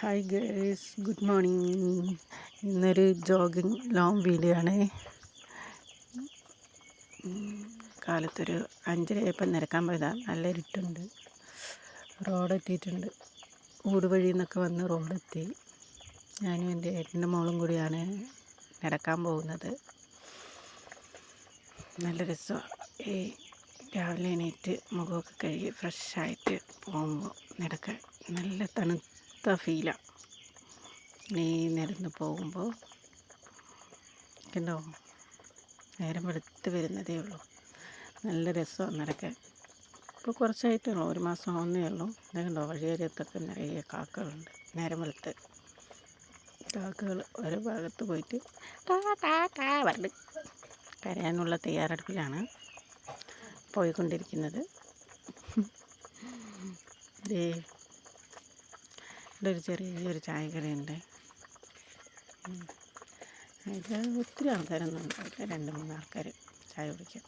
Hi guys good morning ഇന്നൊരു jogging long video ആണ്. കാലത്തൊരു അഞ്ചരയപ്പം നിരക്കാൻ പോയതാണ് നല്ല ഇരുട്ടുണ്ട്. റോഡ് എത്തിയിട്ടുണ്ട്. ഊട് വഴി നിന്നൊക്കെ വന്ന് റോഡെത്തി ഞാനും എന്റെ ഏട്ടന്റെ മോളും കൂടിയാണ് നടക്കാൻ പോകുന്നത്. നല്ല രസമാണ് ഈ രാവിലെ എണീറ്റ് മുഖമൊക്കെ കഴുകി ഫ്രഷായിട്ട് പോകുമ്പോൾ നടക്കാൻ നല്ല തണുത്ത ഫീലാണ് നീ നിരന്ന് പോകുമ്പോൾ കണ്ടോ? നേരം വെളുത്ത് വരുന്നതേ ഉള്ളൂ. നല്ല രസമാണ് നടക്കാൻ ഇപ്പോൾ കുറച്ചായിട്ടുള്ളൂ ഒരു മാസം ഒന്നേ ഉള്ളൂ. കണ്ടോ? വഴിയേരത്തൊക്കെ നിറയെ കാക്കകളുണ്ട്. നേരം വെളുത്ത്. കാക്കകൾ ഓരോ ഭാഗത്ത് പോയിട്ട് കാ കരയാനുള്ള തയ്യാറെടുപ്പിലാണ് പോയിക്കൊണ്ടിരിക്കുന്നത്. ദേ ഇവിടെ ഒരു ചെറിയൊരു ചായക്കടയുണ്ട് അതിൽ ഒത്തിരി ആൾക്കാരൊന്നും ഉണ്ടാവില്ല രണ്ട് മൂന്ന് ആൾക്കാർ ചായ കുടിക്കാൻ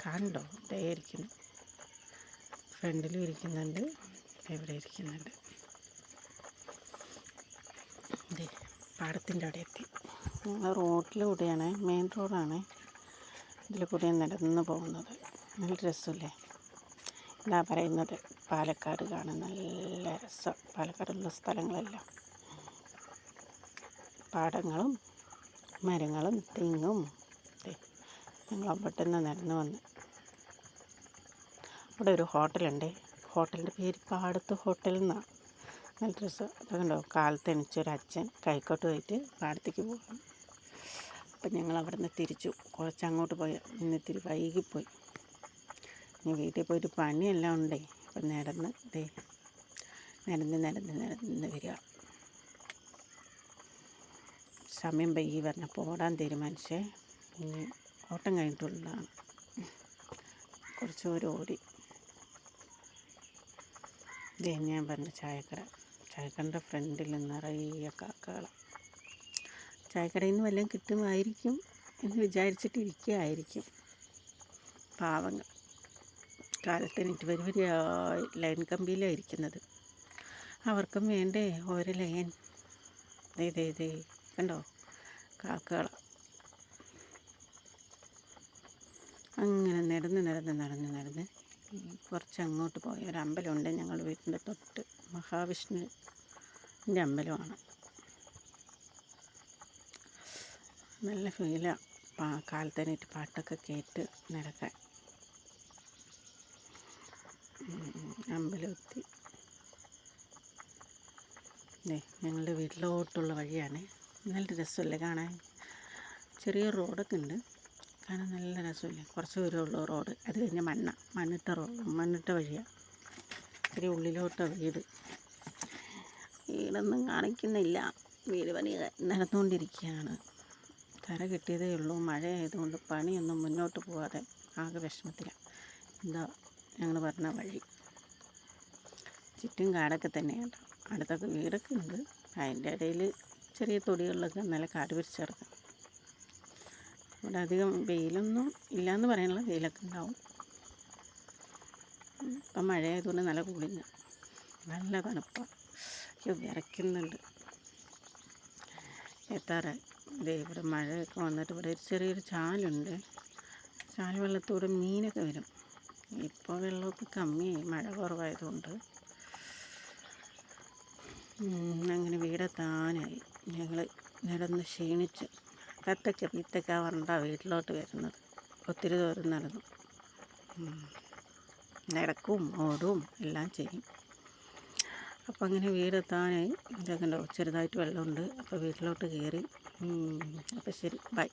കാണണ്ടോ ദേ ഇരിക്കുന്നു. ഫ്രണ്ടിലും ഇരിക്കുന്നുണ്ട്. ഇവിടെ ഇരിക്കുന്നുണ്ട്. പാടത്തിന്റെ അവിടെ എത്തി. ഞങ്ങൾ റോഡിലൂടെയാണ് മെയിൻ റോഡാണ്. ഇതിൽ കൂടെ നടന്ന് പോകുന്നത്. നല്ല രസമല്ലേ? എന്താ പറയുന്നത്. പാലക്കാട് കാണാൻ നല്ല രസം. പാലക്കാടുള്ള സ്ഥലങ്ങളെല്ലാം. പാടങ്ങളും മരങ്ങളും തെങ്ങും. ഞങ്ങൾ പെട്ടെന്ന് നടന്നു വന്ന്. അവിടെ ഒരു ഹോട്ടലുണ്ട്. ഹോട്ടലിന്റെ പേര് പാടത്ത് ഹോട്ടൽ എന്നാണ് നല്ല രസം. അതുകൊണ്ടോ കാലത്തെണിച്ചൊരു അച്ഛൻ കൈക്കോട്ട് പോയിട്ട് പാടത്തേക്ക് പോകും അപ്പം ഞങ്ങൾ അവിടെ നിന്ന് തിരിച്ചു. കുറച്ച് അങ്ങോട്ട് പോയി ഇന്നിത്തിരി വൈകിപ്പോയി. വീട്ടിൽ പോയിട്ട് പണിയെല്ലാം ഉണ്ടേ. അപ്പം നടന്ന് ദേ നടന്ന് നടന്ന് നടന്ന് വരിക. സമയം വൈകി പറഞ്ഞപ്പോൾ ഓടാൻ തീരുമാനിച്ചേ. ഇനി ഓട്ടം കഴിഞ്ഞിട്ടുള്ളതാണ് കുറച്ച് ഓടി. ഇതേ ഞാൻ പറഞ്ഞ ചായക്കട. ചായക്കടന്റെ ഫ്രണ്ടിൽ നിറയെ കാക്കകളാണ് ചായക്കടയിൽ നിന്ന് വല്ലതും കിട്ടുമായിരിക്കും എന്ന് വിചാരിച്ചിട്ടിരിക്കുകയായിരിക്കും. പാവങ്ങൾ. കാലത്തെണീറ്റ് വരി വരിയായി ലൈൻ കമ്പിയിലായിരിക്കുന്നത് അവർക്കും വേണ്ടേ ഒരു ലൈൻ. ഇതേ ഇതേ കണ്ടോ? കാക്കകള അങ്ങനെ നടന്ന് നടന്ന് നടന്ന് നടന്ന് കുറച്ച് അങ്ങോട്ട് പോയ. ഒരു അമ്പലമുണ്ട് ഞങ്ങളുടെ വീട്ടിന്റെ തൊട്ട്. മഹാവിഷ്ണുവിന്റെ അമ്പലമാണ്. നല്ല ഫീലാണ് പാ പാട്ടൊക്കെ കേട്ട് നടക്കാൻ. അമ്പലമെത്തി ഞങ്ങളുടെ വീട്ടിലോട്ടുള്ള വഴിയാണ്. നല്ല രസമല്ലേ കാണാൻ? ചെറിയ റോഡൊക്കെ ഉണ്ട്. കാണാൻ നല്ല രസമല്ലേ? കുറച്ച് ദൂരമുള്ള റോഡ്. അത് കഴിഞ്ഞ് മണ്ണ. മണ്ണിട്ട റോഡ് മണ്ണിട്ട വഴിയാണ് ഇത്തിരി ഉള്ളിലോട്ട വീട്. വീടൊന്നും കാണിക്കുന്നില്ല. വീട് പണി നടന്നുകൊണ്ടിരിക്കുകയാണ്. കര കിട്ടിയതേ ഉള്ളൂ. മഴ ആയതുകൊണ്ട് പണിയൊന്നും മുന്നോട്ട് പോവാതെ ആകെ വിഷമത്തിലാണ് എന്താ ഞങ്ങൾ പറഞ്ഞ വഴി. ചുറ്റും കാടൊക്കെ തന്നെയാണ് അടുത്തൊക്കെ വീടൊക്കെ ഉണ്ട്. അതിന്റെ ഇടയിൽ ചെറിയ തൊടികളിലൊക്കെ നല്ല കാട് പിടിച്ചിറക്കും ഇവിടെ അധികം വെയിലൊന്നും ഇല്ലയെന്ന് പറയാനുള്ള വെയിലൊക്കെ ഉണ്ടാവും. ഇപ്പം മഴ ആയതുകൊണ്ട് നല്ല കൂടിഞ്ഞ നല്ല തണുപ്പാണ് വിറയ്ക്കുന്നുണ്ട്. എത്താറ് ദേ ഇവിടെ മഴയൊക്കെ വന്നിട്ട് ഇവിടെ ഒരു ചെറിയൊരു ചാലുണ്ട്. ചാൽ വെള്ളത്തോടെ മീനൊക്കെ വരും. ഇപ്പോൾ വെള്ളമൊക്കെ കമ്മിയായി മഴ കുറവായതുകൊണ്ട്. അങ്ങനെ വീടെത്താനായി. ഞങ്ങൾ നടന്ന് ക്ഷീണിച്ച് കത്തക്ക പീത്തക്ക പറഞ്ഞ വീട്ടിലോട്ട് വരുന്നത്. ഒത്തിരി ദൂരം നടന്നു. നടക്കും ഓടും എല്ലാം ചെയ്യും. അപ്പം അങ്ങനെ വീടെത്താനായി. ഇതൊക്കെ ചെറുതായിട്ട് വെള്ളമുണ്ട്. അപ്പോൾ വീട്ടിലോട്ട് കയറി. അപ്പോൾ ശരി ബൈ.